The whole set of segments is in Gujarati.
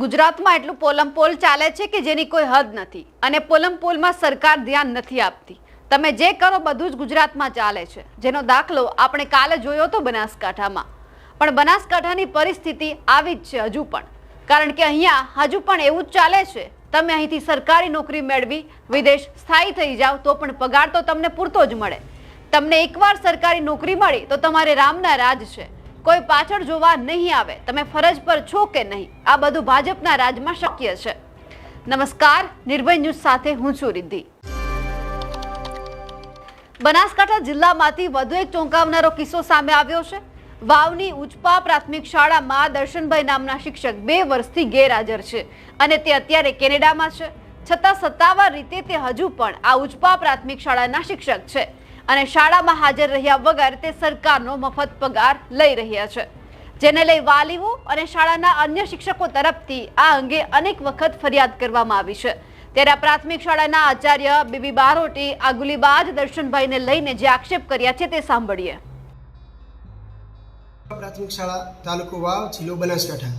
ગુજરાતમાં એટલું પોલમપોલ ચાલે છે કે જેની કોઈ હદ નથી. અને પોલમપોલમાં સરકાર ધ્યાન નથી આપતી. તમે જે કરો બધું જ ગુજરાતમાં ચાલે છે. જેનો દાખલો આપણે કાલે જોયો હતો બનાસકાંઠામાં. પણ બનાસકાંઠાની પરિસ્થિતિ આવી જ છે હજુ પણ. કારણ કે અહીંયા હજુ પણ એવું જ ચાલે છે. તમે અહીંથી સરકારી નોકરી મેળવી, વિદેશ સ્થાયી થઈ જાઓ, તો પણ પગાર તો તમને પૂરતો જ મળે. તમને એકવાર સરકારી નોકરી મળી તો તમારે રામના રાજ છે. કોઈ પાછળ જોવા નહીં આવે. તમે ફરજ પર છો કે નહીં? આ બધું ભાજપના રાજમાં શક્ય છે. નમસ્કાર, નિર્ભય ન્યૂઝ સાથે હું છું રિદ્ધિ. બનાસકાંઠા જિલ્લામાંથી વધુ એક ચોંકાવનારો કિસ્સો સામે આવ્યો છે. વાવની ઉચપા પ્રાથમિક શાળામાં દર્શનભાઈ નામના શિક્ષક બે વર્ષથી ગેરહાજર છે અને તે અત્યારે કેનેડામાં છે. છતાં સત્તાવાર રીતે તે હજુ પણ આ ઉચપા પ્રાથમિક શાળાના શિક્ષક છે. અને શાળામાં હાજર રહ્યા વગર તે સરકારનો મફત પગાર લઈ રહ્યા છે. જેને લઈ વાલીઓ અને શાળાના અન્ય શિક્ષકો તરફથી આ અંગે અનેક વખત ફરિયાદ કરવામાં આવી છે. ત્યારે પ્રાથમિક શાળાના આચાર્ય બીબી બારોટી આ ગુલીબાજ દર્શનભાઈને લઈને જે આક્ષેપ કર્યા છે તે સાંભળીએ. પ્રાથમિક શાળા તાલુકો વાવ, જિલ્લો બનાસકાંઠા.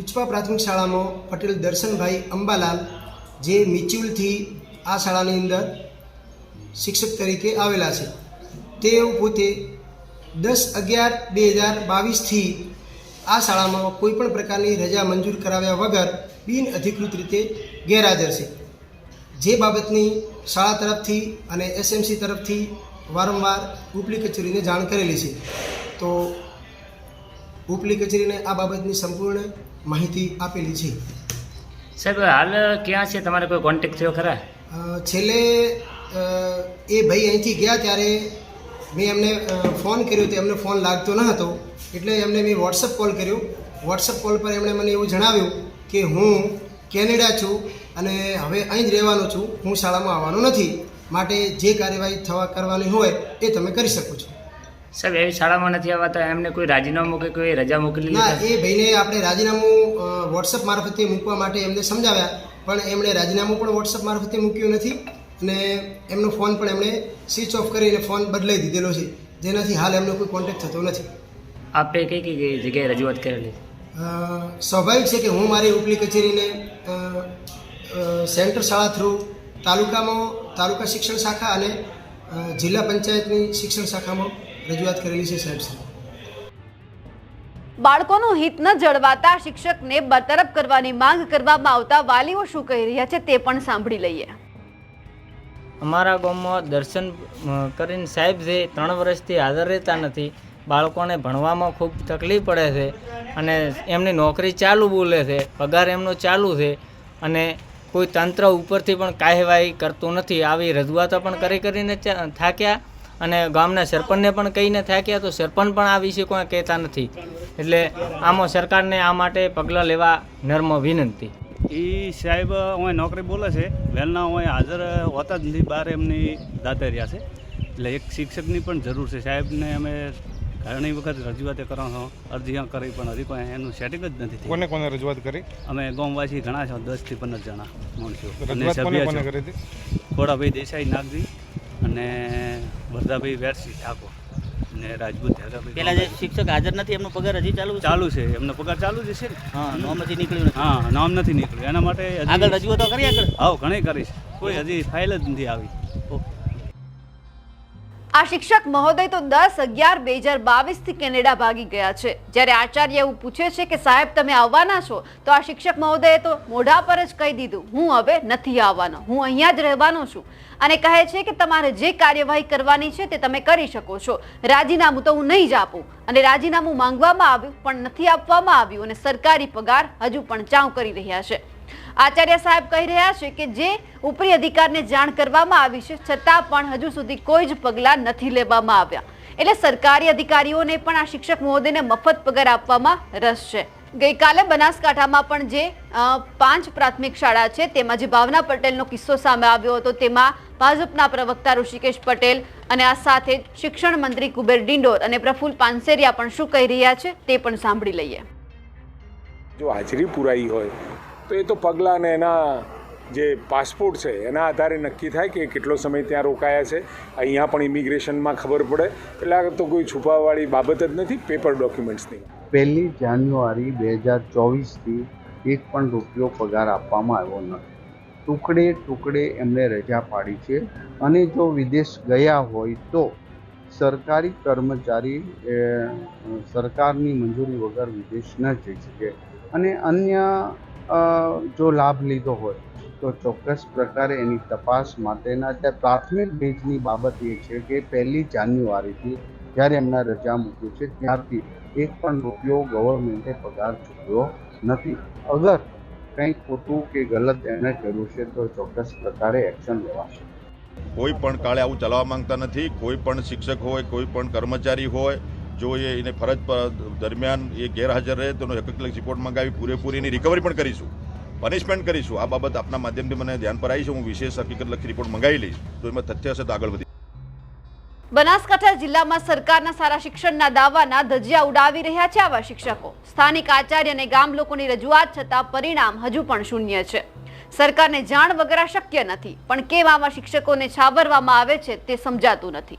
ઉચપા પ્રાથમિક શાળામાં પટેલ દર્શનભાઈ અંબાલાલ જે મિચ્યુલથી આ શાળાની અંદર શિક્ષક તરીકે આવેલા છે. તેઓ પોતે દસ અગિયાર બે હજાર બાવીસથી આ શાળામાં કોઈ પણ પ્રકારની રજા મંજૂર કરાવ્યા વગર બિન અધિકૃત રીતે ગેરહાજર છે. જે બાબતની શાળા તરફથી અને એસએમસી તરફથી વારંવાર ઉપલી કચેરીને જાણ કરેલી છે. તો ઉપલી કચેરીને આ બાબતની સંપૂર્ણ માહિતી આપેલી છે. સાહેબ હાલ ક્યાં છે? તમારે કોઈ કોન્ટેક્ટ થયો ખરા? છેલ્લે એ ભાઈ અહીંથી ગયા ત્યારે મેં એમને ફોન કર્યો તો એમને ફોન લાગતો ન હતો. એટલે એમને મેં વોટ્સઅપ કોલ કર્યો. વોટ્સઅપ કોલ પર એમણે મને એવું જણાવ્યું કે હું કેનેડા છું અને હવે અહીં જ રહેવાનો છું. હું શાળામાં આવવાનો નથી. માટે જે કાર્યવાહી થવા કરવાની હોય એ તમે કરી શકો છો. સાહેબ એવી શાળામાં નથી આવતા એમને કોઈ રાજીનામું કે કોઈ રજા મોકલી ના એ ભાઈને આપણે રાજીનામું વોટ્સઅપ મારફતે મૂકવા માટે એમને સમજાવ્યા. પણ એમણે રાજીનામું પણ વોટ્સઅપ મારફતે મૂક્યું નથી. અને એમનો ફોન પણ એમણે સ્વિચ ઓફ કરીને ફોન બદલાઈ દીધેલો છે. જેનાથી હાલ એમનો કોઈ કોન્ટેક્ટ થતો નથી. આપે કઈ કઈ કઈ જગ્યાએ રજૂઆત કરેલી? સ્વાભાવિક છે કે હું મારી ઉપલી કચેરીને સેન્ટર શાળા થ્રુ તાલુકામાં તાલુકા શિક્ષણ શાખા અને જિલ્લા પંચાયતની શિક્ષણ શાખામાં રજૂઆત કરેલી છે સાહેબ. બાળકોનું હિત ન જળવાતા શિક્ષકને બરતરફ કરવાની માંગ કરવામાં આવતા વાલીઓ શું કહી રહ્યા છે તે પણ સાંભળી લઈએ. અમારા ગામમાં દર્શન કરીને સાહેબ છે ત્રણ વર્ષથી હાજર રહેતા નથી, બાળકોને ભણવામાં ખૂબ તકલીફ પડે છે અને એમની નોકરી ચાલુ બોલે છે, પગાર એમનો ચાલુ છે અને કોઈ તંત્ર ઉપરથી પણ કાર્યવાહી કરતું નથી. આવી રજૂઆતો પણ કરી કરીને થાક્યા અને ગામના સરપંચને પણ કહીને થાક્યા તો સરપંચ પણ આ વિશે કોઈ કહેતા નથી. એટલે આમાં સરકારને આ માટે પગલાં લેવા નર્મ વિનંતી. એ સાહેબ અહીં નોકરી બોલે છે. વહેલના અહીં હાજર હોતા જ નથી. બહાર એમની દાતા રહ્યા છે. એટલે એક શિક્ષકની પણ જરૂર છે. સાહેબને અમે ઘણી વખત રજૂઆતે કરવાનો અરજી કરી પણ હજી કોઈ એનું સેટિંગ જ નથી કોને કોને રજૂઆત કરી? અમે ગામવાસી ઘણા છો દસથી પંદર જણા માણસો. અને સભ્ય ખોડાભાઈ દેસાઈ નાગજી અને વરદાભાઈ વેરસી ઠાકોર. અને રાજપૂત હેગાભાઈ પેલા જે શિક્ષક હાજર નથી એમનો પગાર હજી ચાલુ ચાલુ છે. એમનો પગાર ચાલુ જ છે ને. હા નોમ હજી નીકળ્યું હા નામ નથી નીકળ્યું. એના માટે આગળ રજૂઆતો કરી આગળ? હા ઘણી કરીશ. કોઈ હજી ફાઇલ જ નથી આવી. આ શિક્ષક મહોદય તો દસ અગિયાર બે હજાર બાવીસથી કેનેડા ભાગી ગયા છે. જ્યારે આચાર્ય એવું પૂછે છે કે સાહેબ તમે આવવાના છો, તો આ શિક્ષક મહોદયે તો મોઢા પર જ કહી દીધું, હું હવે નથી આવવાનો, હું અહીંયા જ રહેવાનો છું. અને કહે છે કે તમારે જે કાર્યવાહી કરવાની છે તે તમે કરી શકો છો. રાજીનામું તો હું નહીં જ આપું. અને રાજીનામું માંગવામાં આવ્યું પણ નથી આપવામાં આવ્યું અને સરકારી પગાર હજુ પણ ચાઉ કરી રહ્યા છે. આચાર્ય સાહેબ કહી રહ્યા છે કે જે ઉપરી અધિકારને જાણ કરવામાં આવી છે, છતાં પણ હજુ સુધી કોઈ જ પગલાં નથી લેવામાં આવ્યા. એટલે સરકારી અધિકારીઓને પણ આ શિક્ષક મહોદયને મફત પગાર આપવામાં રસ છે. ગઈકાલે બનાસકાંઠામાં પણ જે પાંચ પ્રાથમિક શાળા છે, તેમાં જે ભાવના પટેલનો કિસ્સો સામે આવ્યો હતો, તેમાં ભાજપના પ્રવક્તા ઋષિકેશ પટેલ અને આ સાથે શિક્ષણ મંત્રી કુબેર ડિંડોર અને પ્રફુલ પાનસેરિયા પણ શું કહી રહ્યા છે તે પણ સાંભળી લઈએ. જો હાજરી પુરાઈ હોય તો એ તો પગલાં ને એના જે પાસપોર્ટ છે, એના આધારે નક્કી થાય કે કેટલો સમય ત્યાં રોકાયા છે. અહીંયા પણ ઇમિગ્રેશનમાં ખબર પડે. એટલે આ તો કોઈ છુપાવવાળી બાબત જ નથી, પેપર ડોક્યુમેન્ટ્સની. પહેલી જાન્યુઆરી બે હજાર ચોવીસથી એક પણ રૂપિયો પગાર આપવામાં આવ્યો નથી. ટુકડે ટુકડે એમને રજા પાડી છે અને જો વિદેશ ગયા હોય તો સરકારી કર્મચારી સરકારની મંજૂરી વગર વિદેશ ન જઈ શકે. અને અન્ય જો લાભ લીધો હોય, તો ચોક્કસ પ્રકારે એની તપાસ માટેના અત્યારે પ્રાથમિક ભેજની બાબત એ છે કે પહેલી જાન્યુઆરીથી જ્યારે એમના રજા મૂક્યું છે, ત્યારથી એક પણ રૂપિયો ગવર્મેન્ટે પગાર ચૂક્યો નથી. અગર કંઈ ખોટું કે ગલત એને કર્યું છે, તો ચોક્કસ પ્રકારે એક્શન લેવાશે. કોઈ પણ કાળે આવું ચલાવવા માંગતા નથી, કોઈ પણ શિક્ષક હોય, કોઈ પણ કર્મચારી હોય જો એ એને ફરજ પર દરમિયાન એ ગેરહાજર રહે, તો એનો એક એક રિપોર્ટ મંગાવી પૂરેપૂરી એની રિકવરી પણ કરીશું. પનિશમેન્ટ કરીશું. આ બાબત આપના માધ્યમથી મને ધ્યાન પર આવી છે. હું વિશેષ હકીકત લખી રિપોર્ટ મંગાવી લઈશ. તો એમાં તથ્ય હશે તો આગળ વધી બનાસકાંઠા જિલ્લામાં સરકારના સારા શિક્ષણના દાવાના ધજિયા ઉડાવી રહ્યા છે આવા શિક્ષકો. સ્થાનિક આચાર્ય અને ગામ લોકોની રજૂઆત છતાં પરિણામ હજુ પણ શૂન્ય છે. સરકારને જાણ વગર શક્ય નથી. પણ કેમ આવા શિક્ષકોને છાવરવામાં આવે છે તે સમજાતું નથી.